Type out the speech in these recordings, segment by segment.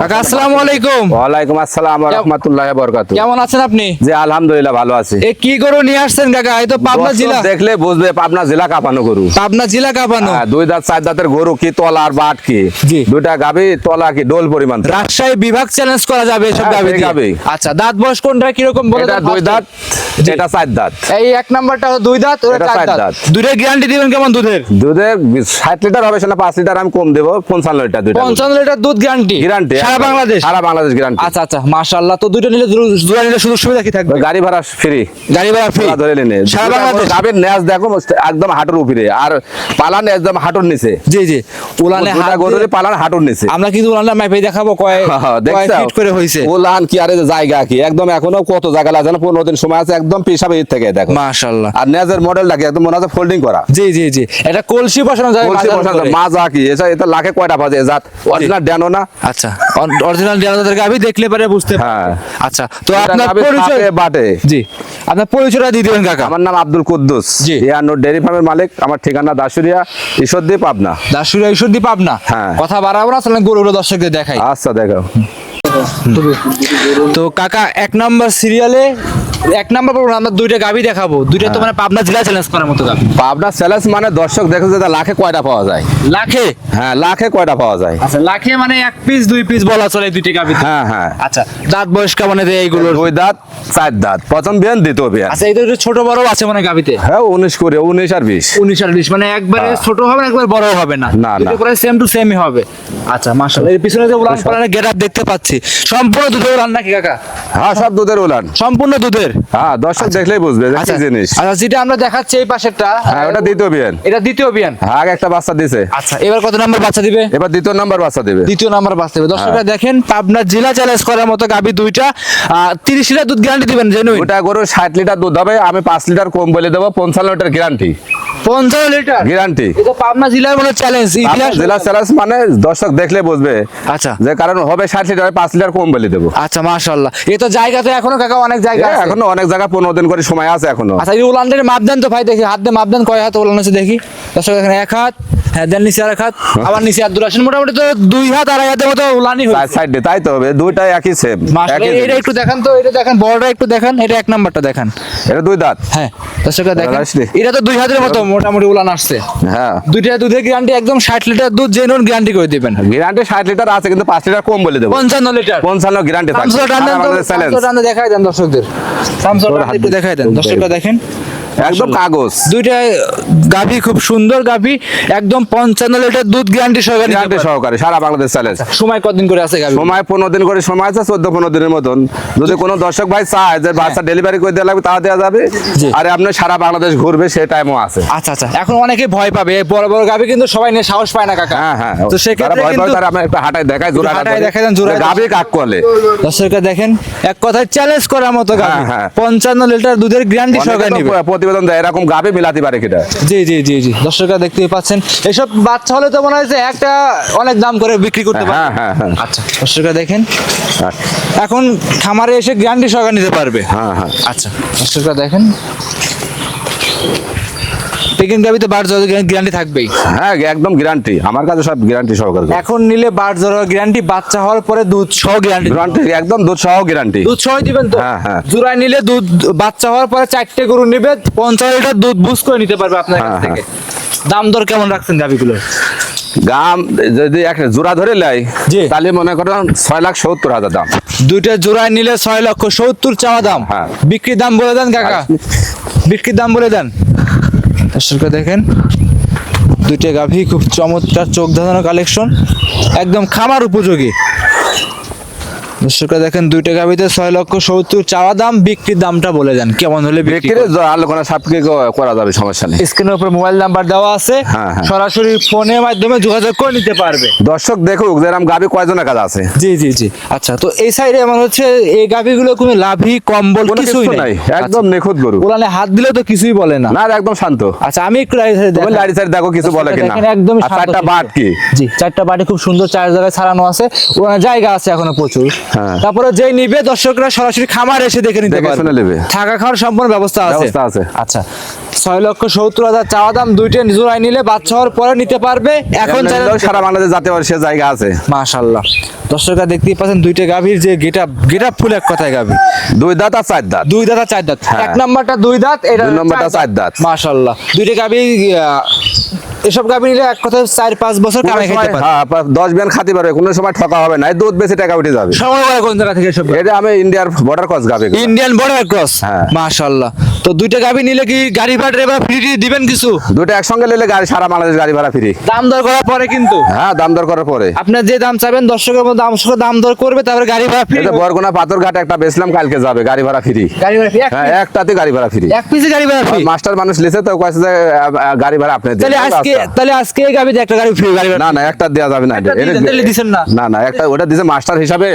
কাকা আসসালামু আলাইকুম। ওয়ালাইকুম আসসালাম রহমতুল্লাহ বরকাত কেমন আছেন আপনি? জি আলহামদুলিল্লাহ ভালো আছি। এ কি গরু নিয়ে আসছেন কাকা? এই তো পাবনা জেলা। দেখলে বুঝবে পাবনা জেলা কাঁপানো গরু। পাবনা জেলা কাপানো। হ্যাঁ, দুই দাঁত চার দাঁতের গরু কি তলা আর বাট কি? দুইটা গাবি তলা কি ডোল পরিমাণ? রাজশাহী বিভাগ চ্যালেঞ্জ করা যাবে এসব হ্যাঁ। আচ্ছা দাঁত বয়স কোনটা? কীরকম বলে এটা দুই দাঁত জি। এটা চার দাঁত। এই এক নাম্বারটা দুই দাঁত ওটা চার। দুধের গ্যারান্টি দিবেন কেমন দুধের? দুধের ষাট লিটার হবে সেটা পাঁচ লিটার আমি কম দেবো পঞ্চান্ন লিটার দুইটা পঞ্চান্ন লিটার দুধ গ্যারান্টি গ্যারান্টি সারা বাংলাদেশ? সারা বাংলাদেশ গ্যারান্টি আচ্ছা আচ্ছা মাশাআল্লাহ। তো দুইটা নিলে দুটা নিলে সুযোগ সুবিধা কি থাকবে? গাড়ি ভাড়া ফ্রি গাড়ি ভাড়া ফ্রি ধরে নিনে সারা বাংলাদেশ? গাবির ন্যাস দেখো একদম হাঁটুর উপরে। আর পালান একদম হাঁটুর নিচে। জি জি। উলানে দুটা হাত গরুর পালান হাঁটুর নিচে। আমরা কিন্তু উলানটা মাইপে দেখাবো কয় কয় ফিট করে হইছে ওলান কি আরে জায়গা কি? একদম এখনও কত জায়গা লাগে না? পনেরো দিন সময় আছে একদম পেশাবে থেকে দেখো। মাশাআল্লাহ। আর নেজের মডেলটা কি একদম মনে হচ্ছে ফোল্ডিং করা। জি জি জি। এটা কলসি বসানো যায় মাজার বসানো, মাজা কি? এটা এটা লাখে কয়টা বাজে? জাত অরিজিনাল ড্যানো না? আচ্ছা। অরিজিনাল ডিলারদের গাবি দেখলে পরে বুঝতে হ্যাঁ। আচ্ছা তো আপনার পরিচয় বাটে। জি আপনার পরিচয়টা দিয়ে দিবেন কাকা। আমার নাম আব্দুল কুদ্দুস। জি। ইয়ান্ন ডেয়ারি ফার্মের মালিক। আমার ঠিকানা দাসুরিয়া ঈশ্বরদীপ পাবনা। দাসুরিয়া ঈশ্বরদী পাবনা? হ্যাঁ। কথা বাড়াবো না তাহলে গরুগুলো দর্শকদের দেখাই। আচ্ছা দেখো তো কাকা এক নম্বর সিরিয়ালে এক নাম্বার পর্ব আমরা দুইটা গাবি দেখাবো। দুইটা তো মানে পাবনা জেলা চ্যালেঞ্জ করার মতো গাবি পাবনা স্যালেস মানে দর্শক দেখো যে লাখে কয়টা পাওয়া যায়। লাখে? হ্যাঁ লাখে কয়টা পাওয়া যায়। আচ্ছা লাখে মানে এক পিস দুই পিস বলা চলে দুইটি গাবি হ্যাঁ হ্যাঁ। আচ্ছা দাঁত বয়স কেমন এদের এইগুলোর? দুই দাঁত চার দাঁত। প্রথম বিয়ান দ্বিতীয় বিয়ান। আচ্ছা এদের ছোট বড় আছে মানে গাবিতে হ্যাঁ উনিশ করে উনিশ আর বিশ। উনিশ আর বিশ মানে একবারে হ্যাঁ। ছোট হবে না একবার বড় হবে না? না, না। করে সেম টু সেমই হবে। আচ্ছা মাশাআল্লাহ। এর পিছনে যে উলান পালানের গেটআপ দেখতে পাচ্ছি সম্পূর্ণ দুধের উলান নাকি কাকা? হ্যাঁ সব দুধের উলান। সম্পূর্ণ দুধের? হ্যাঁ দর্শক দেখলেই বুঝবে কি আচ্ছা জিনিস। আচ্ছা যেটা আমরা দেখাচ্ছি এই পাশেরটা হ্যাঁ ওটা দ্বিতীয় বিয়ান। এটা দ্বিতীয় বিয়ান। হ্যাঁ একটা বাচ্চা দিছে। আচ্ছা এবার কত নাম্বার বাচ্চা দিবে? এবার দ্বিতীয় নাম্বার বাচ্চা দেবে। দ্বিতীয় নাম্বার বাচ্চা দিবে। দর্শকরা দেখেন পাবনা জেলা চ্যালেঞ্জ করার মতো গাবি দুইটা তিরিশ লিটার দুধ গ্যারান্টি দিবেন জেনুইন ওটা গরু ষাট লিটার দুধ হবে আমি পাঁচ লিটার কম বলে দেবো পঞ্চান্ন লিটার গ্যারান্টি পঞ্চান্ন লিটার? গ্যারান্টি এটা পাবনা জেলার মনে চ্যালেঞ্জ জেলা স্যালাস মানে দর্শক দেখলে বুঝবে। আচ্ছা। যে কারণ হবে ষাট লিটার পাঁচ লিটার কম বলে দেবো। আচ্ছা মাশাআল্লাহ। এ তো জায়গা তো এখনও কাকা অনেক জায়গা আছে। এখনও অনেক জায়গা পনেরো দিন করে সময় আছে এখনও। আচ্ছা এই উলানদের মাপ তো ভাই দেখি হাত দিয়ে মাপ কয় হাত উলান আছে দেখি। দর্শক এখানে এক হাত হ্যাঁ দেন নিচে আর হাত আবার নিচে হাত দুটো মোটামুটি তো দুই হাত আড়াই হাতের মতো উলানই হয়েছে। চার সাইডে তাই তো হবে দুইটাই একই সেম এটা একটু দেখান তো এটা দেখেন বড়টা একটু দেখান এটা এক নাম্বারটা দেখান। এটা দুই দাঁত। হ্যাঁ দর্শকরা দেখেন। এটা তো দুই হাতের মতো মোটামুটি উলান আসছে। হ্যাঁ। দুইটা দুধের গ্যারান্টি একদম ষাট লিটার দুধ জেনুইন গ্যারান্টি করে দিবেন। গ্যারান্টি ষাট লিটার আছে কিন্তু পাঁচ লিটার কম বলে দেবো। পঞ্চান্ন লিটার। পঞ্চান্ন গ্যারান্টি দেখাই দেন দর্শকদের। দেখাই দেন দর্শকরা দেখেন। একদম কাগজ। দুইটা গাভী খুব সুন্দর গাভী একদম পঞ্চান্ন লিটার দুধ গ্যারান্টি সহকারে গ্যারান্টি সহকারে সারা বাংলাদেশ চ্যালেঞ্জ সময় কতদিন করে আছে গাভী সময় পনেরো দিন করে সময় আছে চোদ্দ পনেরো দিনের মতন। যদি কোনো দর্শক ভাই চায় যে বাচ্চা ডেলিভারি করে দেওয়া লাগবে তাও দেওয়া যাবে। হ্যাঁ। আর আপনি সারা বাংলাদেশ ঘুরবে সে টাইমও আছে। আচ্ছা আচ্ছা। এখন অনেকে ভয় পাবে বড় বড় গাভী কিন্তু সবাই নিয়ে সাহস পায় না কাকা। হ্যাঁ হ্যাঁ তো তারা সেক্ষেত্রে কিন্তু তারা আমরা একটা হাঁটায় দেখায় জোড়া হাঁটায় দেখায় দেন, জোড়ায় গাবি কাক করলে দর্শকরা দেখেন এক কথায় চ্যালেঞ্জ করার মতো হ্যাঁ, হ্যাঁ। পঞ্চান্ন লিটার দুধের গ্যারান্টি সহকারে নিবে। প্রতিবেদন দেয় এরকম গাবি মিলাতে পারে কিনা? জি জি জি জি। দর্শকরা দেখতেই পাচ্ছেন এসব বাচ্চা হলে তো মনে হয় যে একটা অনেক দাম করে বিক্রি করতে পারবে। হ্যাঁ হ্যাঁ হ্যাঁ। আচ্ছা দর্শকরা দেখেন। এখন খামারে এসে গ্যারান্টি সহকারে নিতে পারবে। হ্যাঁ হ্যাঁ। আচ্ছা দর্শকরা দেখেন। পেকিং গাবিতে বার জ্বর গ্যারান্টি থাকবেই। হ্যাঁ একদম গ্যারান্টি আমার কাছে সব গ্যারান্টি সহকারে এখন নিলে বার জ্বর গ্যারান্টি বাচ্চা হওয়ার পরে দুধ সহ গ্যারান্টি গ্যারান্টি একদম দুধ সহ গ্যারান্টি দুধ সহ দিবেন তো? হ্যাঁ, হ্যাঁ। জোড়ায় নিলে দুধ বাচ্চা হওয়ার পরে চারটে গরু নিবে পঞ্চাশ লিটার দুধ বুঝ করে নিতে পারবে আপনার কাছ হ্যাঁ, থেকে। দাম দর কেমন রাখছেন গাবিগুলো গাম যদি এক জোড়া ধরে লাই। তাহলে মনে করেন ছয় লাখ সত্তর হাজার দাম। দুইটা জোড়ায় নিলে ছয় লক্ষ সত্তর চাওয়া দাম। হ্যাঁ। বিক্রির দাম বলে দেন কাকা। বিক্রির দাম বলে দেন। দর্শকরা দেখেন দুইটা গাভী খুব চমৎকার চোখ ধাঁধানো কালেকশন একদম খামার উপযোগী। দর্শকরা দেখেন দুইটা গাভীতে ছয় লক্ষ সত্তর চাওয়া দাম বিক্রির দামটা বলে দেন। কেমন হলে বিক্রি আলোচনা সাপকে করা যাবে সমস্যা নেই। স্ক্রিনের উপর মোবাইল নাম্বার দেওয়া আছে। হ্যাঁ, হ্যাঁ। সরাসরি ফোনের মাধ্যমে যোগাযোগ করে নিতে পারবে। দর্শক দেখুক যে এরকম গাবি কয়জনের কাজ আছে। জি জি জি। আচ্ছা তো এই সাইডে আমার হচ্ছে এই গাভীগুলো কোনো লাভি কম্বল কিছুই নাই। একদম নিখুঁত গরু। ওলানে হাত দিলে তো কিছুই বলে না। না একদম শান্ত। আচ্ছা আমি একটু। লাড়ি সাইড দেখো কিছু বলে কিনা। শান্ত চারটা বাট কি? জি চারটা বাটি খুব সুন্দর চার জায়গায় ছাড়ানো আছে। ওখানে জায়গা আছে এখনও প্রচুর। তারপরে যেই নিবে দর্শকরা সরাসরি খামার এসে দেখে নিতে পারবে। থাকা খাওয়ার সম্পূর্ণ ব্যবস্থা আছে। আচ্ছা ছয় লক্ষ সত্তর হাজার চাওয়া দাম দুইটা জোড়ায় নিলে বাচ্চা হওয়ার পরে নিতে পারবে। এখন সারা বাংলাদেশ যাতে পারে সে জায়গা আছে। মাশাল্লাহ দর্শকরা দেখতেই পাচ্ছেন দুইটা গাভীর যে গেটা গেটা ফুল এক কথায় গাভী। দুই দাঁত আর চার দাঁত। দুই দাঁত আর চার দাঁত। হ্যাঁ। এক নাম্বারটা দুই দাঁত এটা নাম্বারটা চার দাঁত। মাশাল্লাহ দুইটা গাভী এসব গাভী নিলে এক কথায় চার পাঁচ বছর কামাই খেতে হ্যাঁ, দশ বিয়ান খাতে পারবে কোনো সময় ঠকা হবে না। দুধ বেশি টাকা উঠে যাবে। সময় করে কোন জায়গা থেকে এটা আমি ইন্ডিয়ার বর্ডার ক্রস গাবে ইন্ডিয়ান বর্ডার ক্রস হ্যাঁ। মাশাল্লাহ তো দুইটা গাভী নিলে কি গাড়ি ভাড়া এবার ফ্রি দিবেন কিছু? দুটো একসঙ্গে নিলে গাড়ি সারা বাংলাদেশ গাড়ি ভাড়া ফ্রি দাম দর করার পরে কিন্তু? হ্যাঁ দাম দর করার পরে। আপনার যে দাম চাবেন দর্শকের মধ্যে দাম দাম দর করবে তারপরে গাড়ি ভাড়া ফ্রি এটা বরগুনা পাথর ঘাট একটা বেচলাম কালকে যাবে গাড়ি ভাড়া ফ্রি গাড়ি ভাড়া ফ্রি হ্যাঁ একটাতে গাড়ি ভাড়া ফ্রি এক পিসে গাড়ি ভাড়া ফ্রি মাস্টার মানুষ লিখে তো কয়েছে গাড়ি ভাড়া আপনি দিন। তাহলে আজকে রাস্তা। তাহলে আজকে এই একটা গাড়ি ফ্রি গাড়ি না না একটা দেওয়া যাবে না এটা- দিছেন, না? না না একটা ওটা দিছে মাস্টার হিসাবে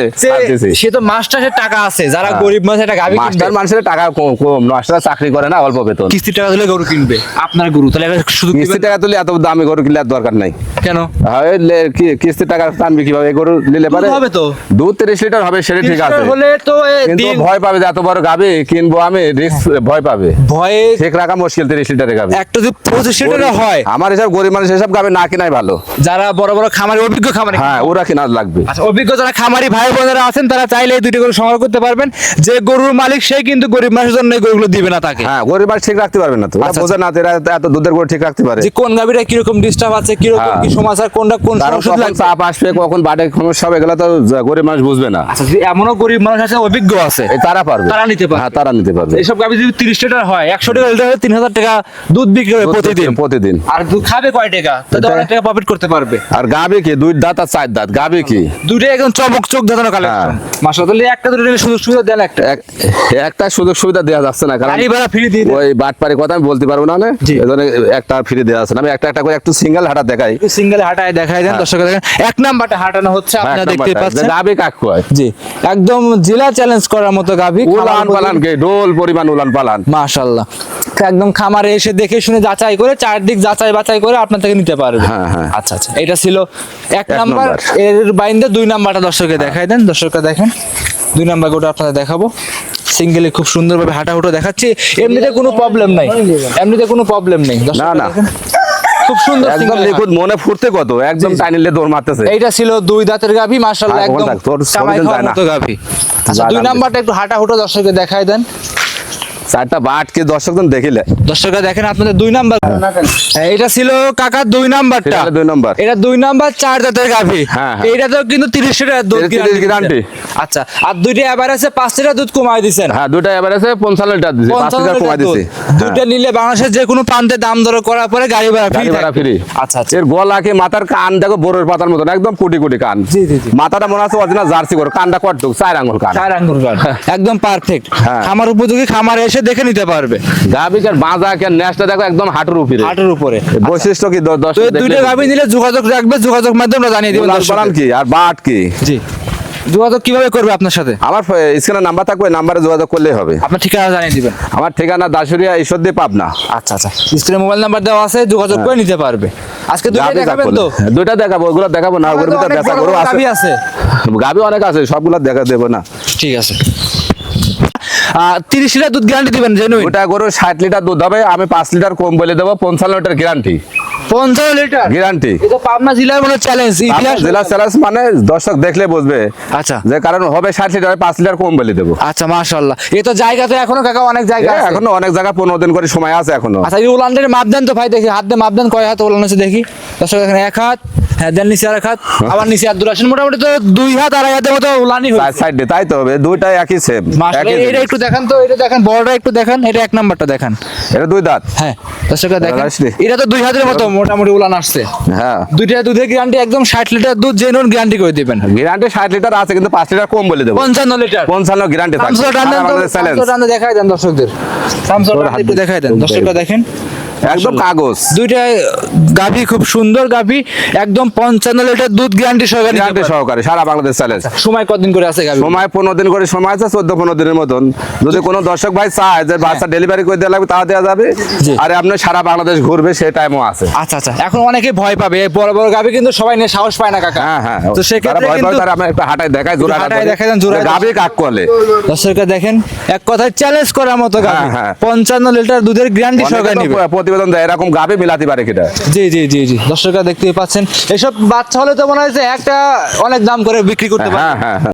সে- তো মাস্টারের টাকা আছে যারা হ্যাঁ। গরিব মানুষ একটা মাস্টার মানুষের টাকা কম কম মাস্টার চাকরি করে না অল্প বেতন কিস্তি টাকা দিলে গরু কিনবে আপনার গরু তাহলে শুধু কিস্তি টাকা তুলে এত দামি গরু কিনলে আর দরকার নাই কেন? হয় কি- কিস্তির টাকা টানবি কীভাবে? গরু নিলে পারে। হবে তো। দুধ তিরিশ লিটার হবে সেটা ঠিক আছে। হলে তো কিন্তু ভয় পাবে যে এত বড় গাবে কিনবো আমি রিস্ক ভয় পাবে। ভয়ে ঠিক রাখা মুশকিল তিরিশ লিটারে গাবে। একটা যদি পঁচিশ লিটারে হয়। আমার হিসাব গরিব মানুষ হিসাব গাবে না কিনাই ভালো। যারা বড় বড় খামারি অভিজ্ঞ খামারি। হ্যাঁ ওরা কিনা লাগবে। আচ্ছা অভিজ্ঞ যারা খামারি ভাই বোনেরা আছেন তারা চাইলে এই দুটি গরু সংগ্রহ করতে পারবেন। যে গরুর মালিক সে কিন্তু গরিব মানুষের জন্য গরুগুলো দিবে না তাকে। হ্যাঁ গরিব মানুষ ঠিক রাখতে পারবে না তো। আচ্ছা, বোঝে না এত দুধের গরু ঠিক রাখতে পারে। যে কোন গাভীটা কীরকম ডিস্টার্ব আছে কীরকম হ্যাঁ। কি কোনটা কোন ওষুধ লাগবে চাপ আসবে কখন বাড়ে সমস্যা হবে এগুলো তো গরিব মানুষ বুঝবে না। আচ্ছা এমনও গরিব মানুষ আছে অভিজ্ঞ আছে তারা পারবে। তারা নিতে পারবে। হ্যাঁ তারা নিতে পারবে। এইসব গাভী যদি তিরিশ লিটার হয় একশো টাকা লিটার হলে তিন হাজার টাকা দুধ বিক্রি হবে প্রতিদিন। প্রতিদিন। আর দুধ খাবে কয় টাকা? এটা- অনেক টাকা প্রফিট করতে পারবে। আর গাবে কি? দুই দাঁত আর চার দাঁত গাবে কি? দুইটা একদম চমক চোখ ধাঁধানো কালেকশন হ্যাঁ। তাহলে একটা দুটো সুযোগ সুবিধা দেন একটা। এক- একটা সুযোগ সুবিধা দেওয়া যাচ্ছে না কারণ ভাড়া ফ্রি দিয়ে ওই বাটপারি কথা আমি বলতে পারব না না? এজন্য একটা ফ্রি দেওয়া আছে না। আমি একটা একটা করে একটু সিঙ্গেল হাঁটা দেখাই। সিঙ্গেল হাঁটায় দেখাই দেন দর্শকের দেখেন এক নাম্বারটা হাঁটানো হচ্ছে আপনারা দেখতে পাচ্ছেন। গাবে কাক জি একদম জেলা চ্যালেঞ্জ করার মতো গাভী উলান পালান কে ডোল পরিমাণ উলান পালান। মাশাল্লাহ একদম খামারে এসে দেখে শুনে যাচাই করে চারদিক যাচাই বাছাই করে আপনার থেকে নিতে পারবে। হ্যাঁ, হ্যাঁ। আচ্ছা আচ্ছা এটা ছিল এক নাম্বার। এর বাইন্দে দুই নাম্বারটা দর্শককে দেখাই দেন দর্শকরা দেখেন। দুই নাম্বার গোটা আপনাদের দেখাবো। সিঙ্গেলে খুব সুন্দরভাবে হাঁটা হুটো দেখাচ্ছি। এমনিতে কোনো প্রবলেম নাই। এমনিতে কোনো প্রবলেম নেই। দর্শকরা না। খুব সুন্দর একদম নিখুঁত মনে ফুটতে কত? একদম টাইনিলে দৌড় মারতেছে। এইটা ছিল দুই দাঁতের গাভী মাশাআল্লাহ একদম কামাই খাওয়ার। মতো গাভী। আচ্ছা দুই নাম্বারটা একটু হাঁটা হুটো দর্শককে দেখাই দেন। চারটা বাটকে দর্শকজন দেখিলে? দর্শকরা দেখেন আপনাদের দুই নাম্বার। হ্যাঁ, এটা ছিল কাকার দুই নাম্বারটা। দুই নাম্বার। এটা দুই নাম্বার চার দাঁতের গাভী। হ্যাঁ, হ্যাঁ। তো কিন্তু তিরিশ লিটার দুধ এটা 30 guarantee guarantee। দিচ্ছেন। আচ্ছা আর দুইটা এবার আছে পাঁচ লিটার দুধ কমাই দিচ্ছেন হ্যাঁ দুটা এবার আছে পঞ্চান্ন লিটার দিছি পাঁচ লিটার কমাই। দিছি। দুইটা নিলে বাংলাদেশের যে কোনো প্রান্তে দাম দর করার পরে গাড়ি ভাড়া ফ্রি ভাড়া ফ্রি আচ্ছা আচ্ছা। এর গলা কি মাথার কান দেখো বোরের পাতার মতন একদম কোটি কোটি কান। জি, জি। মাথাটা মনে আছে অরিজিনাল জার্সি করে কানটা কটুক চার আঙ্গুল কান। চার আঙ্গুর গাড় একদম পারফেক্ট। খামার উপযোগী খামারে এসে দেখে নিতে পারবে। গাবিকের বাঁধা কে নেসটা দেখো একদম হাঁটুর উপরে। হাটের উপরে। বৈশিষ্ট্য কি? দশ দুইটা গাভী নিলে যোগাযোগ রাখবে যোগাযোগ মাধ্যমে জানিয়ে দিবেন। পালান কি? আর বাট কি? জি। যোগাযোগ কীভাবে করবে আপনার সাথে? আমার স্ক্রিনে নাম্বার থাকবে নাম্বারে যোগাযোগ করলেই হবে। আপনার ঠিকানা জানিয়ে দিবেন। আমার ঠিকানা দাসুরিয়া ঈশ্বরদী পাবনা। আচ্ছা আচ্ছা। স্ক্রিনে মোবাইল নাম্বার দেওয়া আছে যোগাযোগ করে নিতে পারবে। আজকে দুটো দেখাবেন তো? দুইটা দেখাবো ওগুলো দেখাবো না ভিতরে অনেক গরু আছে। গাবি অনেক আছে সবগুলো দেখা দেবো না। ঠিক আছে। তিরিশ লিটার দুধ গ্যারান্টি দিবেন জেনুইন ওটা গরু ষাট লিটার দুধ হবে আমি পাঁচ লিটার কম বলে দেবো পঞ্চান্ন লিটার গ্যারান্টি পঞ্চান্ন লিটার? গ্যারান্টি পাবনা জেলার মনে চ্যালেঞ্জ ইতিহাস জেলা স্যালাস মানে দর্শক দেখলে বুঝবে। আচ্ছা। যে কারণ হবে ষাট লিটার পাঁচ লিটার কম বলে দেবো। আচ্ছা মাশাআল্লাহ। এ তো জায়গা তো এখনও কাকা অনেক জায়গা আছে। এখনও অনেক জায়গা পনেরো দিন করে সময় আছে এখনও। আচ্ছা এই উলানদের মাপ দেন তো ভাই দেখি হাত দিয়ে মাপ দেন কয় হাত উলান আছে দেখি। দর্শক এখানে এক হাত। হ্যাঁ দেন নিচে আর এক হাত। আবার নিচে আর দুরাশন মোটামুটি তো দুই হাত আড়াই হাতের মতো উলানি হয়েছে। সাইডে তাই তো হবে দুইটাই একই সেম এটা একটু দেখান তো এটা দেখেন বড়টা একটু দেখান এটা এক নাম্বারটা দেখান। এটা দুই দাঁত। হ্যাঁ দর্শকরা দেখেন এটা তো দুই হাতের মতো মোটামুটি উলান আসছে। হ্যাঁ। দুইটা দুধের গ্যারান্টি একদম ষাট লিটার দুধ জেনুইন গ্যারান্টি করে দিবেন। গ্যারান্টি ষাট লিটার আছে কিন্তু পাঁচ লিটার কম বলে দেবো। পঞ্চান্ন লিটার। পঞ্চান্ন গ্যারান্টি থাকবে। দেখাই দেন দর্শকদের। দেখাই দেন। দর্শকরা দেখেন। একদম কাগজ। দুইটা গাভী খুব সুন্দর গাভী একদম পঞ্চান্ন লিটার দুধ গ্যারান্টি সহকারে গ্যারান্টি সহকারে সারা বাংলাদেশ চ্যালেঞ্জ সময় কতদিন করে আছে গাভী সময় পনেরো দিন করে সময় আছে চোদ্দ পনেরো দিনের মতন। যদি কোনো দর্শক ভাই চায় যে বাচ্চা ডেলিভারি করে দেওয়া লাগবে তাও দেওয়া যাবে। হ্যাঁ। আর আপনি সারা বাংলাদেশ ঘুরবে সেই টাইমও আছে। আচ্ছা আচ্ছা এখন অনেকে ভয় পাবে বড় বড় গাভী কিন্তু সবাই নিয়ে সাহস পায় না কাকা। হ্যাঁ হ্যাঁ তো তারা সেক্ষেত্রে কিন্তু তারা আমরা একটু হাঁটায় দেখাই জোড়া হাঁটায় দেখায় দেন, জোড়ায় গাবি কাক করলে দর্শকরা দেখেন এক কথায় চ্যালেঞ্জ করার মতো গাভী। হ্যাঁ, হ্যাঁ। পঞ্চান্ন লিটার দুধের গ্যারান্টি সহকারে নিবে। প্রতিবেদন দেয় এরকম গাবে মেলাতে পারে কিনা? জি জি জি জি। দর্শকরা দেখতে পাচ্ছেন। এসব বাচ্চা হলে তো মনে হয় যে একটা অনেক দাম করে বিক্রি করতে পারে হ্যাঁ হ্যাঁ হ্যাঁ।